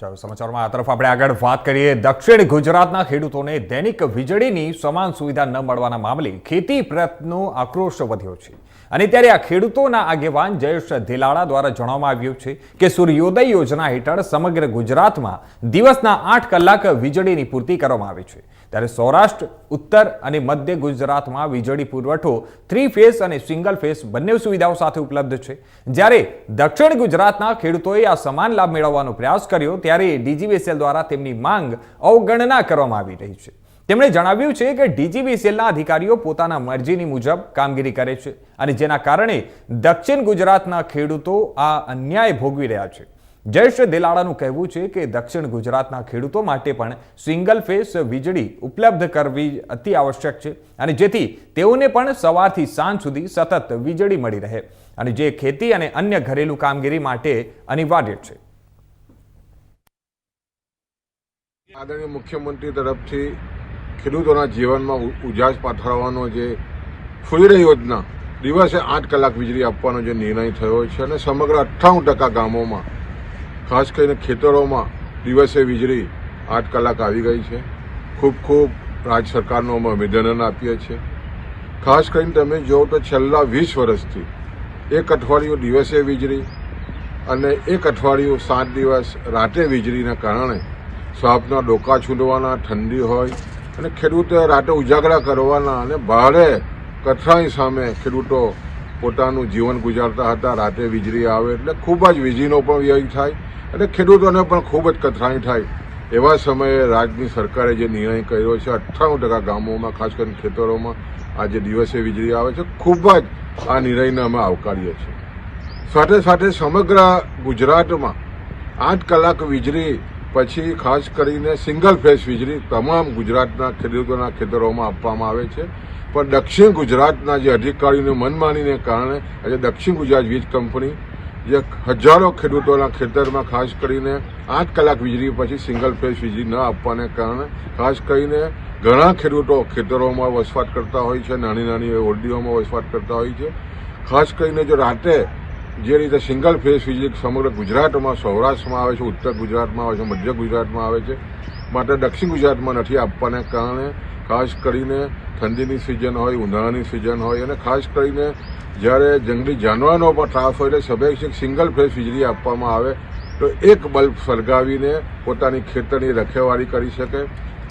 ચાલો સમાચારમાં આ તરફ આપણે આગળ વાત કરીએ. દક્ષિણ ગુજરાતના ખેડૂતોને દૈનિક વીજળીની સમાન સુવિધા ન મળવાના મામલે ખેતી પ્રયત્નો આક્રોશ વધ્યો છે. અને ત્યારે આ ખેડૂતોના આગેવાન જયેશ ધીલાળા દ્વારા જણાવવામાં આવ્યું છે કે સૂર્યોદય યોજના હેઠળ સમગ્ર ગુજરાતમાં દિવસના આઠ કલાક વીજળીની પૂર્તિ કરવામાં આવે છે. ત્યારે સૌરાષ્ટ્ર, ઉત્તર અને મધ્ય ગુજરાતમાં વીજળી પુરવઠો થ્રી ફેઝ અને સિંગલ ફેઝ બંને સુવિધાઓ સાથે ઉપલબ્ધ છે. જ્યારે દક્ષિણ ગુજરાતના ખેડૂતોએ આ સમાન લાભ મેળવવાનો પ્રયાસ કર્યો, ત્યારે ડીજીવીસીએલ દ્વારા તેમની માંગ અવગણના કરવામાં આવી રહી છે. તેમણે જણાવ્યું છે કે ડીજીવીસીએલના અધિકારીઓ પોતાના મરજીની મુજબ કામગીરી કરે છે અને જેના કારણે દક્ષિણ ગુજરાતના ખેડૂતો આ અન્યાય ભોગવી રહ્યા છે. જયેશ દિલાડાનું કહેવું છે કે દક્ષિણ ગુજરાતના ખેડૂતો માટે પણ સિંગલ ફેસ વીજળી ઉપલબ્ધ કરવી અતિ આવશ્યક છે. અને જેથી તેઓને પણ સવારથી સાંજ સુધી સતત વીજળી મળી રહે. અને જે ખેતી અને અન્ય ઘરેલું કામગીરી માટે અનિવાર્ય છે. આદરણીય મુખ્યમંત્રી તરફથી ખેડૂતોના જીવનમાં ઉજાસ પાથરવાનો જે ફૂલડે યોજના, દિવસે આઠ કલાક વીજળી આપવાનો જે નિર્ણય થયો છે અને સમગ્ર અઠ્ઠાણું ટકા ગામોમાં ખાસ કરીને ખેતરોમાં દિવસે વીજળી આઠ કલાક આવી ગઈ છે. ખૂબ ખૂબ રાજ્ય સરકારનું અમે અભિનંદન આપીએ છીએ. ખાસ કરીને તમે જુઓ તો છેલ્લા વીસ વર્ષથી એક અઠવાડિયું દિવસે વીજળી અને એક અઠવાડિયું સાત દિવસ રાતે વીજળીના કારણે સાપના ડોકા છૂટવાના, ઠંડી હોય અને ખેડૂતો રાતે ઉજાગરા કરવાના અને ભારે કથરાઈ સામે ખેડૂતો પોતાનું જીવન ગુજારતા હતા. રાતે વીજળી આવે એટલે ખૂબ જ વીજળીનો પણ વ્યય થાય. અને ખેડૂતોને પણ ખૂબ જ કથરાણી થાય. એવા સમયે રાજ્યની સરકારે જે નિર્ણય કર્યો છે, અઠ્ઠાણું ટકા ગામોમાં, ખાસ કરીને ખેતરોમાં, આજે દિવસે વીજળી આવે છે. ખૂબ જ આ નિર્ણયને અમે આવકારીએ છીએ. સાથે સાથે સમગ્ર ગુજરાતમાં આઠ કલાક વીજળી, પછી ખાસ કરીને સિંગલ ફેઝ વીજળી તમામ ગુજરાતના ખેડૂતોના ખેતરોમાં આપવામાં આવે છે. પણ દક્ષિણ ગુજરાતના જે અધિકારીઓને મનમાનીને કારણે આજે દક્ષિણ ગુજરાત વીજ કંપની જે હજારો ખેડૂતોના ખેતરમાં ખાસ કરીને આઠ કલાક વીજળી પછી સિંગલ ફેઝ વીજળી ન આપવાને કારણે ખાસ કરીને ઘણા ખેડૂતો ખેતરોમાં વસવાટ કરતા હોય છે નાની નાની ઓરડીઓમાં વસવાટ કરતા હોય છે. ખાસ કરીને જો રાતે જે રીતે સિંગલ ફેઝ વીજળી સમગ્ર ગુજરાતમાં, સૌરાષ્ટ્રમાં આવે છે, ઉત્તર ગુજરાતમાં આવે છે, મધ્ય ગુજરાતમાં આવે છે, માટે દક્ષિણ ગુજરાતમાં નથી આપવાને કારણે ખાસ કરીને ઠંડીની સિઝન હોય, ઉનાળાની સિઝન હોય અને ખાસ કરીને જ્યારે જંગલી જાનવરનો પણ ત્રાસ હોય એટલે સભ્ય સિંગલ ફેઝ વીજળી આપવામાં આવે, તો એક બલ્બ સળગાવીને પોતાની ખેતરની રખેવાળી કરી શકે.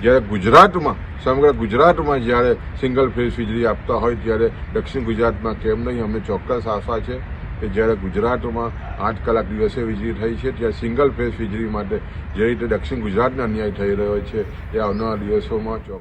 જ્યારે ગુજરાતમાં, સમગ્ર ગુજરાતમાં જ્યારે સિંગલ ફેઝ વીજળી આપતા હોય, ત્યારે દક્ષિણ ગુજરાતમાં કેમ નહીં? અમને ચોક્કસ આશા છે. કે જ્યારે ગુજરાતમાં આઠ કલાક દિવસે વીજળી થઈ છે, ત્યારે સિંગલ ફેઝ વીજળી માટે જે રીતે દક્ષિણ ગુજરાતને અન્યાય થઈ રહ્યો છે, એ આવનારા દિવસોમાં